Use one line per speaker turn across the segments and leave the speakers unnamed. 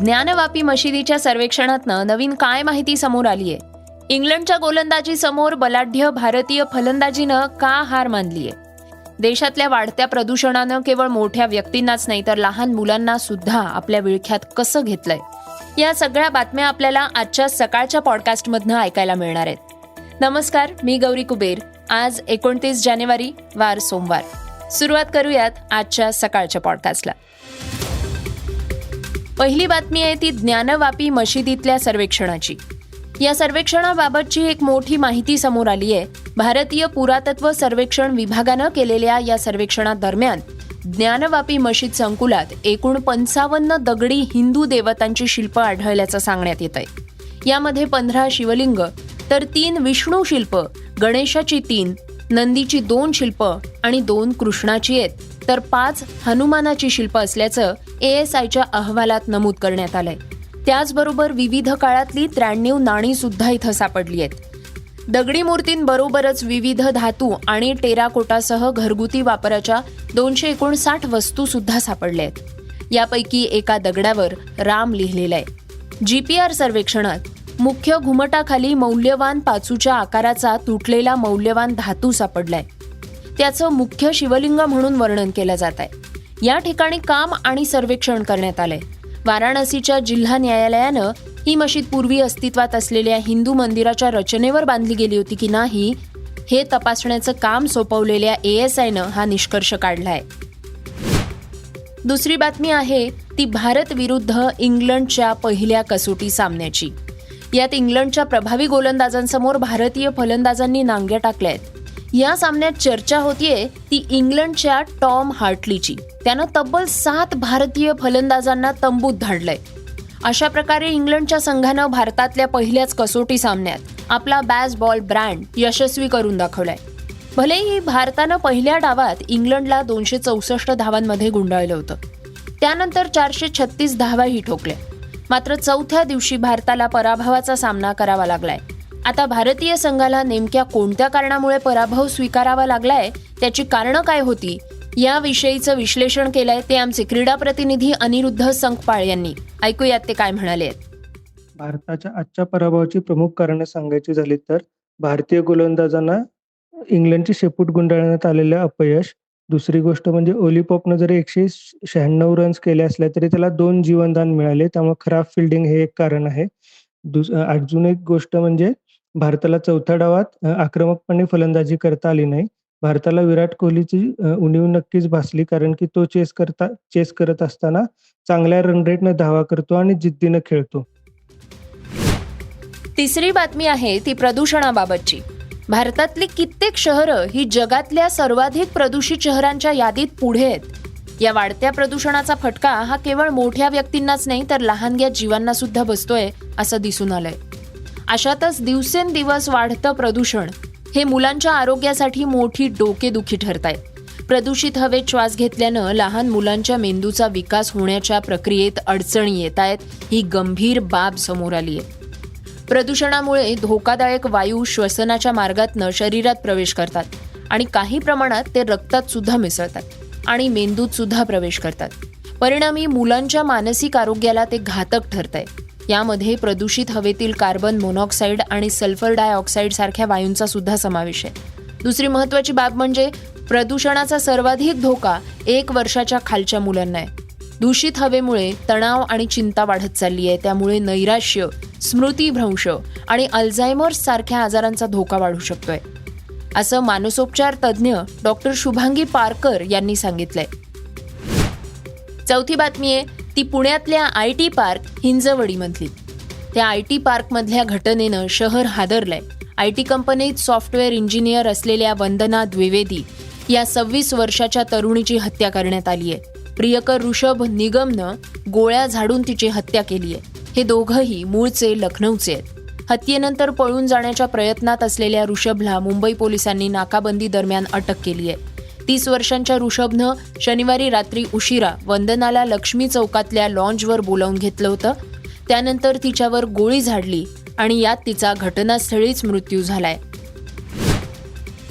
ज्ञानवापी मशिदीच्या सर्वेक्षणातनं नवीन काय माहिती समोर आलीय? इंग्लंडच्या गोलंदाजी समोर बलाढ्य भारतीय फलंदाजीनं का हार मानलीय? देशातल्या वाढत्या प्रदूषणानं केवळ मोठ्या व्यक्तींनाच नाही तर लहान मुलांना सुद्धा आपल्या विळख्यात कसं घेतलंय? या सगळ्या बातम्या आपल्याला आजच्या सकाळच्या पॉडकास्टमधनं ऐकायला मिळणार आहेत. नमस्कार मी गौरी कुबेर. आज एकोणतीस जानेवारी वार सोमवार. सुरुवात करूयात आजच्या सकाळच्या पॉडकास्टला. पहिली बातमी आहे ती ज्ञानवापी मशिदीतल्या सर्वेक्षणाची. या सर्वेक्षणाबाबतची एक मोठी माहिती समोर आली आहे. भारतीय पुरातत्व सर्वेक्षण विभागानं केलेल्या या सर्वेक्षणादरम्यान ज्ञानवापी मशीद संकुलात एकूण पंचावन्न दगडी हिंदू देवतांची शिल्प आढळल्याचं सांगण्यात येत आहे यामध्ये पंधरा शिवलिंग तर तीन विष्णू शिल्प गणेशाची तीन नंदीची दोन शिल्प आणि दोन कृष्णाची आहेत. तर पाच हनुमानाची शिल्प असल्याचं एएसआयच्या अहवालात नमूद करण्यात आलंय. त्याचबरोबर विविध काळातली त्र्याण्णव नाणी सुद्धा इथं सापडली आहेत. दगडी मूर्तींबरोबरच विविध धातू आणि टेराकोटासह घरगुती वापराच्या दोनशे एकोणसाठ वस्तू सुद्धा सापडल्या आहेत. यापैकी एका दगडावर राम लिहिलेलं आहे. जी पी आर सर्वेक्षणात मुख्य घुमटाखाली मौल्यवान पाचूच्या आकाराचा तुटलेला मौल्यवान धातू सापडलाय. त्याचं मुख्य शिवलिंग म्हणून वर्णन केलं जात आहे. या ठिकाणी काम आणि सर्वेक्षण करण्यात आलंय. वाराणसीच्या जिल्हा न्यायालयानं ही मशीद पूर्वी अस्तित्वात असलेल्या हिंदू मंदिराच्या रचनेवर बांधली गेली होती की नाही हे तपासण्याचं काम सोपवलेल्या ए एस आयनं हा निष्कर्ष काढलाय. दुसरी बातमी आहे ती भारत विरुद्ध इंग्लंडच्या पहिल्या कसोटी सामन्याची. यात इंग्लंडच्या प्रभावी गोलंदाजांसमोर भारतीय फलंदाजांनी नांग्या टाकल्या आहेत या सामन्यात चर्चा होतीये ती इंग्लंडच्या टॉम हार्टलीची. त्यानं तब्बल सात भारतीय फलंदाजांना तंबूत धाडलंय. अशा प्रकारे इंग्लंडच्या संघानं भारतातल्या पहिल्याच कसोटी सामन्यात आपला बॅस बॉल ब्रँड यशस्वी करून दाखवलाय. भलेही भारतानं पहिल्या डावात इंग्लंडला दोनशे चौसष्ट धावांमध्ये गुंडाळलं होतं. त्यानंतर चारशे छत्तीस धावाही ठोकल्या. मात्र चौथ्या दिवशी भारताला पराभवाचा सामना करावा लागलाय. आता भारतीय संघाला नेमक्या कोणत्या कारणामुळे पराभव स्वीकारावा लागलाय त्याची कारणं काय होती याविषयीचं विश्लेषण केलंय ते आमचे क्रीडा प्रतिनिधी अनिरुद्ध संकपाळ यांनी. ऐकूयात ते काय म्हणाले आहेत.
भारताच्या आजच्या पराभवाची प्रमुख कारणं सांगायची झाली तर भारतीय गोलंदाजांना इंग्लंडची शेपूट गुंडाळण्यात आलेलं अपयश दुसरी गोष्ट म्हणजे ओलिपॉपनं जरी एकशे शहाण्णव रन्स केले असले तरी त्याला दोन जीवनदान मिळाले त्यामुळे खराब फिल्डिंग हे एक कारण आहे. दुस अजून एक गोष्ट म्हणजे भारताला चौथ्या डावात आक्रमकपणे फलंदाजी करता आली नाही. भारताला विराट कोहलीची उणीव नक्कीच भासली कारण की तो चेस करता चेस करत असताना चांगल्या रन रेटनं धावा करतो आणि जिद्दीनं खेळतो.
तिसरी बातमी आहे ती प्रदूषणाबाबतची. भारतातली कित्येक शहरं ही जगातल्या सर्वाधिक प्रदूषित शहरांच्या यादीत पुढे आहेत. या वाढत्या प्रदूषणाचा फटका हा केवळ मोठ्या व्यक्तींनाच नाही तर लहानग्या जीवांना सुद्धा बसतोय असं दिसून आलंय. अशातच दिवसेंदिवस वाढतं प्रदूषण. हे मुलांच्या आरोग्यासाठी मोठी डोकेदुखी ठरत आहे प्रदूषित हवेत श्वास घेतल्यानं लहान मुलांच्या मेंदूचा विकास होण्याच्या प्रक्रियेत अडचणी येत आहेत ही गंभीर बाब समोर आली आहे प्रदूषणामुळे धोकादायक वायू श्वसनाच्या मार्गातनं शरीरात प्रवेश करतात आणि काही प्रमाणात ते रक्तात सुद्धा मिसळतात आणि मेंदूत सुद्धा प्रवेश करतात. परिणामी मुलांच्या मानसिक आरोग्याला ते घातक ठरत आहे यामध्ये प्रदूषित हवेतील कार्बन मोनॉक्साईड आणि सल्फर डायऑक्साईड सारख्या वायूंचा सुद्धा समावेश आहे. दुसरी महत्वाची बाब म्हणजे प्रदूषणाचा सर्वाधिक धोका एक वर्षाच्या खालच्या मुलांना आहे. दूषित हवेमुळे तणाव आणि चिंता वाढत चालली आहे. त्यामुळे नैराश्य स्मृतीभ्रंश आणि अल्झायमर्स सारख्या आजारांचा धोका वाढू शकतोय. असं मानसोपचार तज्ज्ञ डॉक्टर शुभांगी पारकर यांनी सांगितलंय. चौथी बातमी आहे ती पुण्यातल्या आय टी पार्क हिंजवडीमधली. त्या आय टी पार्कमधल्या घटनेनं शहर हादरलंय. आय टी कंपनीत सॉफ्टवेअर इंजिनियर असलेल्या वंदना द्विवेदी या सव्वीस वर्षाच्या तरुणीची हत्या करण्यात आली आहे प्रियकर ऋषभ निगमनं गोळ्या झाडून तिची हत्या केली आहे हे दोघंही मूळचे लखनौचे आहेत. हत्येनंतर पळून जाण्याच्या प्रयत्नात असलेल्या ऋषभला मुंबई पोलिसांनी नाकाबंदी दरम्यान अटक केली आहे तीस वर्षांच्या ऋषभनं शनिवारी रात्री उशिरा वंदनाला लक्ष्मी चौकातल्या लॉन्जवर बोलावून घेतलं होतं. त्यानंतर तिच्यावर गोळी झाडली आणि यात तिचा घटनास्थळीच मृत्यू झालाय.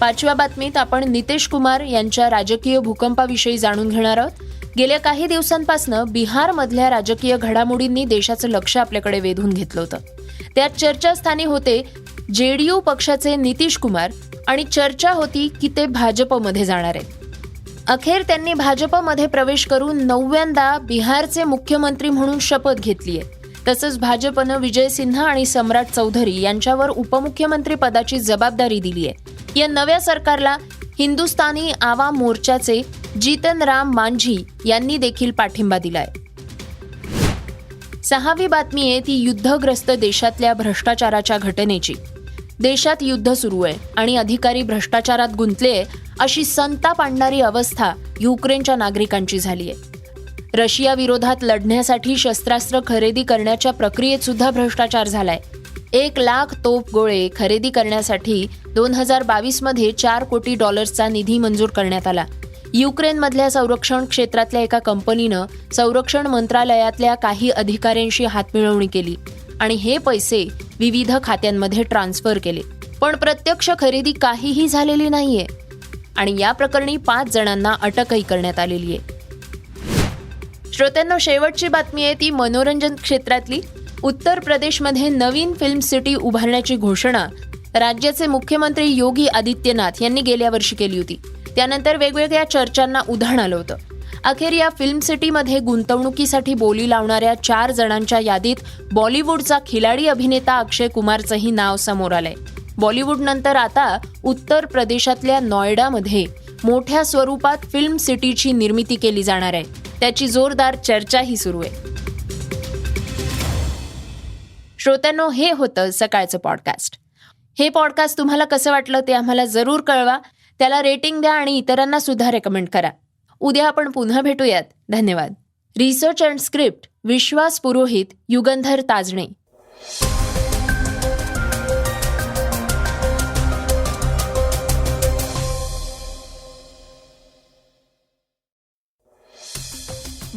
पाचव्या बातमीत आपण नितेश कुमार यांच्या राजकीय भूकंपाविषयी जाणून घेणार आहोत. गेल्या काही दिवसांपासून बिहारमधल्या राजकीय घडामोडींनी देशाचं लक्ष आपल्याकडे वेधून घेतलं होतं. त्यात चर्चास्थानी होते जेडीयू पक्षाचे नितीश कुमार आणि चर्चा होती की ते भाजपमध्ये जाणार आहेत. अखेर त्यांनी भाजपमध्ये प्रवेश करून नवव्यांदा बिहारचे मुख्यमंत्री म्हणून शपथ घेतली आहे. तसंच भाजपनं विजय सिन्हा आणि सम्राट चौधरी यांच्यावर उपमुख्यमंत्री पदाची जबाबदारी दिली आहे. या नव्या सरकारला हिंदुस्थानी आवा मोर्चाचे जितन राम मांझी यांनी देखील पाठिंबा दिलाय. सहावी बातमी आहे ती युद्धग्रस्त देशातल्या भ्रष्टाचाराच्या घटनेची. देशात युद्ध सुरू आहे आणि अधिकारी भ्रष्टाचारात गुंतले अशी संताप आणणारी अवस्था युक्रेनच्या नागरिकांची झाली आहे. रशिया विरोधात लढण्यासाठी शस्त्रास्त्र खरेदी करण्याच्या प्रक्रियेत सुद्धा भ्रष्टाचार झालाय. एक लाख तोफ गोळे खरेदी करण्यासाठी दोन हजार बावीसमध्ये चार कोटी डॉलर्सचा निधी मंजूर करण्यात आला. युक्रेनमधल्या संरक्षण क्षेत्रातल्या एका कंपनीनं संरक्षण मंत्रालयातल्या काही अधिकाऱ्यांशी हातमिळवणी केली आणि हे पैसे विविध खात्यांमध्ये ट्रान्स्फर केले. पण प्रत्यक्ष खरेदी काहीही झालेली नाहीये आणि या प्रकरणी पाच जणांना अटकही करण्यात आलेली आहे. श्रोत्यांना शेवटची बातमी आहे ती मनोरंजन क्षेत्रातली. उत्तर प्रदेशमध्ये नवीन फिल्म सिटी उभारण्याची घोषणा राज्याचे मुख्यमंत्री योगी आदित्यनाथ यांनी गेल्या वर्षी केली होती. त्यानंतर वेगवेगळ्या चर्चांना उधाण आलं होतं. अखेर या फिल्म सिटीमध्ये गुंतवणुकीसाठी बोली लावणाऱ्या चार जणांच्या यादीत बॉलिवूडचा खिलाडी अभिनेता अक्षय कुमारचंही नाव समोर आलंय. बॉलिवूडनंतर आता उत्तर प्रदेशातल्या नॉयडामध्ये मोठ्या स्वरूपात फिल्म सिटीची निर्मिती केली जाणार आहे. त्याची जोरदार चर्चाही सुरू आहे. श्रोत्यांनो हे होतं सकाळचं पॉडकास्ट. हे पॉडकास्ट तुम्हाला कसं वाटलं ते आम्हाला जरूर कळवा. त्याला रेटिंग द्या आणि इतरांना सुद्धा रेकमेंड करा. उद्या आपण पुन्हा भेटूयात. धन्यवाद. Research and script Vishwas Purohit Yugandhar Tajane.